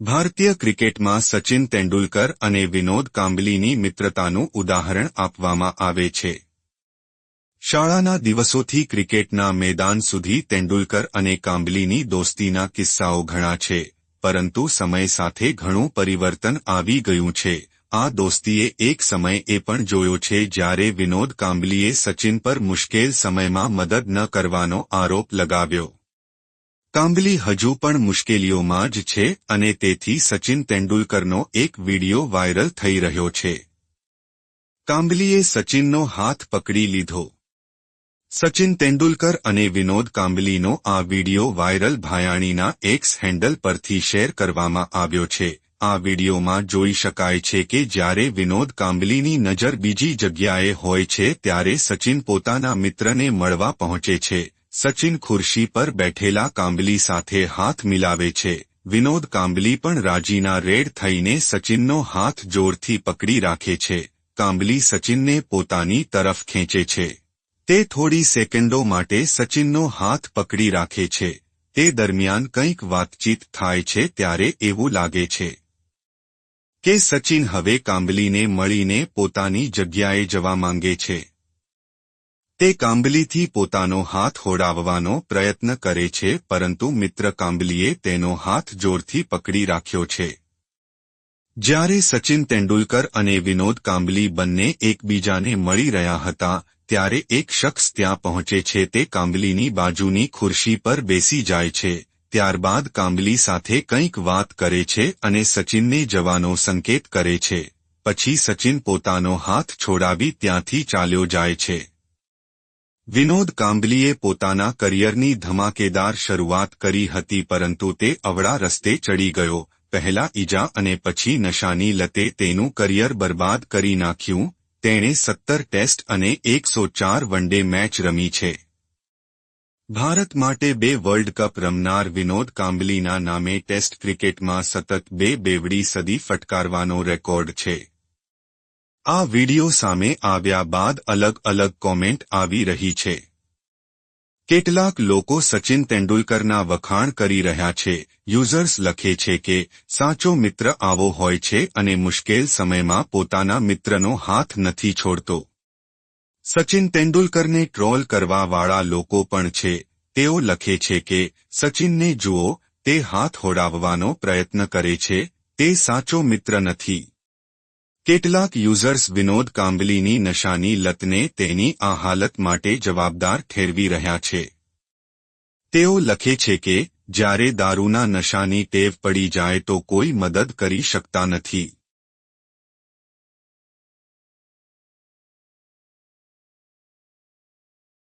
ભારતીય ક્રિકેટમાં સચિન તેંડુલકર અને વિનોદ કાંબલીની મિત્રતાનું ઉદાહરણ આપવામાં આવે છે. શાળાના દિવસોથી ક્રિકેટના મેદાન સુધી તેંડુલકર અને કાંબલીની દોસ્તીના કિસ્સાઓ ઘણા છે, પરંતુ સમય સાથે ઘણું પરિવર્તન આવી ગયું છે. આ દોસ્તીએ એક સમય એ પણ જોયો છે જ્યારે વિનોદ કાંબલીએ સચિન પર મુશ્કેલ સમયમાં મદદ ન કરવાનો આરોપ લગાવ્યો. કાંબલી હજુ પણ મુશ્કેલીઓમાં જ છે અને તેથી સચિન તેંડુલકરનો એક વિડિયો વાયરલ થઈ રહ્યો છે. કાંબલીએ સચિનનો હાથ પકડી લીધો. સચિન તેંડુલકર અને વિનોદ કાંબલીનો આ વિડિયો વાયરલ ભાયાણીના એક્સ હેન્ડલ પરથી શેર કરવામાં આવ્યો છે. આ વિડિયોમાં જોઈ શકાય છે કે જ્યારે વિનોદ કાંબલીની નજર બીજી જગ્યાએ હોય છે ત્યારે સચિન પોતાના મિત્રને મળવા પહોંચે છે. સચિન ખુરશી પર બેઠેલા કાંબલી સાથે હાથ મિલાવે છે. વિનોદ કાંબલી પણ રાજીના રેડ થઈને સચિનનો હાથ જોરથી પકડી રાખે છે. કાંબલી સચિનને પોતાની તરફ ખેંચે છે. તે થોડી સેકન્ડો માટે સચિનનો હાથ પકડી રાખે છે. તે દરમિયાન કંઈક વાતચીત થાય છે ત્યારે એવું લાગે છે કે સચિન હવે કાંબલીને મળીને પોતાની જગ્યાએ જવા માંગે છે. તે કાંબલીથી પોતાનો હાથ હોડાવવાનો પ્રયત્ન કરે છે, પરંતુ મિત્ર કાંબલીએ તેનો હાથ જોરથી પકડી રાખ્યો છે. જ્યારે સચિન તેંડુલકર અને વિનોદ કાંબલી બંને એકબીજાને મળી રહ્યા હતા, ત્યારે એક શખ્સ ત્યાં પહોંચે છે, તે કાંબલીની બાજુની ખુરશી પર બેસી જાય છે. ત્યારબાદ કાંબલી સાથે કંઈક વાત કરે છે અને સચિનને જવાનો સંકેત કરે છે. પછી સચિન પોતાનો હાથ છોડાવી ત્યાંથી ચાલ્યો જાય છે. વિનોદ કાંબલીએ પોતાના કરિયરની ધમાકેદાર શરૂઆત કરી હતી પરંતુ તે અવળા રસ્તે ચડી ગયો. પહેલા ઈજા અને પછી નશાની લતે તેનું કરિયર બરબાદ કરી નાખ્યું. તેણે સત્તર ટેસ્ટ અને એકસો ચાર વનડે મેચ રમી છે. ભારત માટે બે વર્લ્ડ કપ રમનાર વિનોદ કાંબલીના નામે ટેસ્ટ ક્રિકેટમાં સતત બે બેવડી સદી ફટકારવાનો રેકોર્ડ છે. આ વિડિયો સામે આવ્યા બાદ અલગ અલગ કોમેન્ટ આવી રહી છે. કેટલાક લોકો સચિન તેંડુલકરના વખાણ કરી રહ્યા છે. યુઝર્સ લખે છે કે, સાચો મિત્ર આવો હોય છે અને મુશ્કેલ સમયમાં પોતાના મિત્રનો હાથ નથી છોડતો. સચિન તેંડુલકરને ટ્રોલ કરવાવાળા લોકો પણ છે. તેઓ લખે છે કે, સચિનને જુઓ, તે હાથ હોડાવવાનો પ્રયત્ન કરે છે. તે સાચો મિત્ર નથી. કેટલાક યુઝર્સ વિનોદ કાંબલીની નશાની લતને તેની આ હાલત માટે જવાબદાર ઠેરવી રહ્યા છે. તેઓ લખે છે કે, જ્યારે દારૂના નશાની ટેવ પડી જાય તો કોઈ મદદ કરી શકતા નથી.